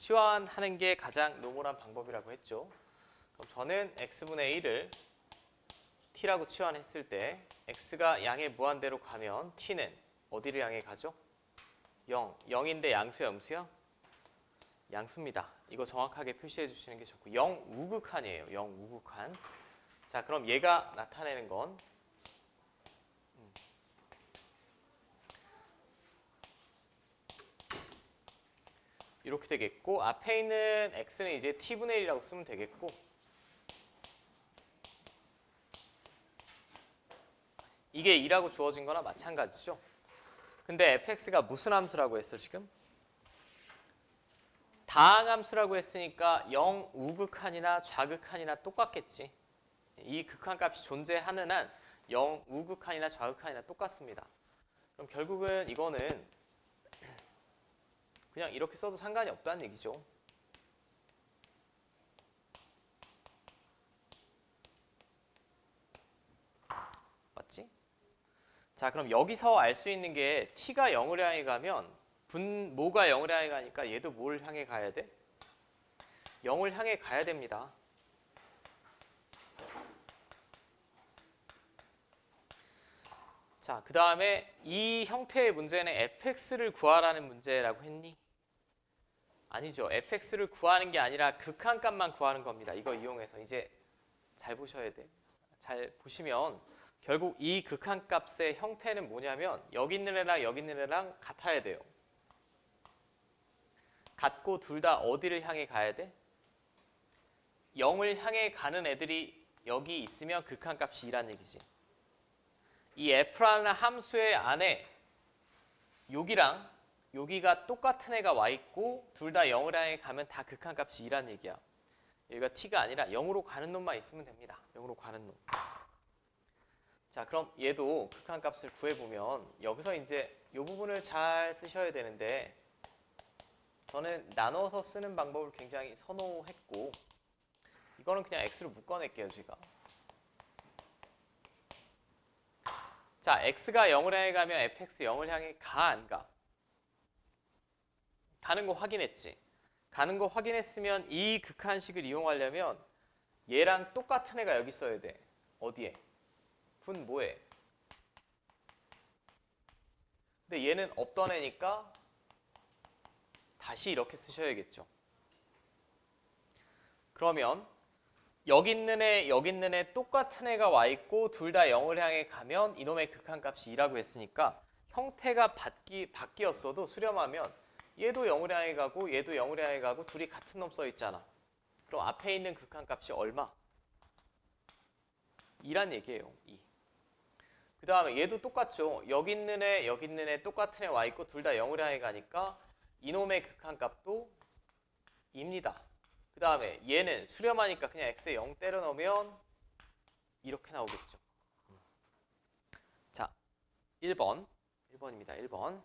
치환하는 게 가장 노멀한 방법이라고 했죠. 그럼 저는 x분의 1을 t라고 치환했을 때 x가 양의 무한대로 가면 t는 어디를 향해 가죠? 0. 0인데 양수야 음수야? 양수입니다. 이거 정확하게 표시해 주시는 게 좋고 0 우극한이에요. 0 우극한. 자, 그럼 얘가 나타내는 건 이렇게 되겠고 앞에 있는 x는 이제 t분의 1이라고 쓰면 되겠고 이게 2라고 주어진 거나 마찬가지죠. 근데 fx가 무슨 함수라고 했어 지금? 다항함수라고 했으니까 0 우극한이나 좌극한이나 똑같겠지. 이 극한값이 존재하는 한 0 우극한이나 좌극한이나 똑같습니다. 그럼 결국은 이거는 그냥 이렇게 써도 상관이 없다는 얘기죠. 맞지? 자, 그럼 여기서 알 수 있는 게 t가 0을 향해 가면 분모가 0을 향해 가니까 얘도 뭘 향해 가야 돼? 0을 향해 가야 됩니다. 자, 그 다음에 이 형태의 문제는 fx를 구하라는 문제라고 했니? 아니죠. fx를 구하는 게 아니라 극한값만 구하는 겁니다. 이거 이용해서 이제 잘 보셔야 돼. 잘 보시면 결국 이 극한값의 형태는 뭐냐면 여기 있는 애랑 여기 있는 애랑 같아야 돼요. 같고 둘 다 어디를 향해 가야 돼? 0을 향해 가는 애들이 여기 있으면 극한값이 2란 얘기지. 이 f라는 함수의 안에 여기랑 여기가 똑같은 애가 와 있고 둘 다 0을 향해 가면 다 극한값이 2란 얘기야. 여기가 t가 아니라 0으로 가는 놈만 있으면 됩니다. 0으로 가는 놈. 자, 그럼 얘도 극한값을 구해보면 여기서 이제 이 부분을 잘 쓰셔야 되는데 저는 나눠서 쓰는 방법을 굉장히 선호했고 이거는 그냥 x로 묶어낼게요, 제가. 자, x가 0을 향해 가면 fx 0을 향해 가, 안 가? 가는 거 확인했지? 가는 거 확인했으면 이 극한식을 이용하려면 얘랑 똑같은 애가 여기 있어야 돼. 어디에? 분모에. 근데 얘는 없던 애니까 다시 이렇게 쓰셔야겠죠. 그러면 여기 있는 애, 여기 있는 애 똑같은 애가 와 있고 둘 다 0을 향해 가면 이놈의 극한값이 2라고 했으니까 형태가 바뀌, 바뀌었어도 수렴하면 얘도 0을 향해 가고 얘도 0을 향해 가고 둘이 같은 놈 써 있잖아. 그럼 앞에 있는 극한값이 얼마? 2란 얘기예요. 2. 그 다음에 얘도 똑같죠. 여기 있는 애, 여기 있는 애 똑같은 애 와 있고 둘 다 0을 향해 가니까 이놈의 극한값도 2입니다. 그 다음에 얘는 수렴하니까 그냥 x에 0 때려 넣으면 이렇게 나오겠죠. 자, 1번. 1번입니다. 1번.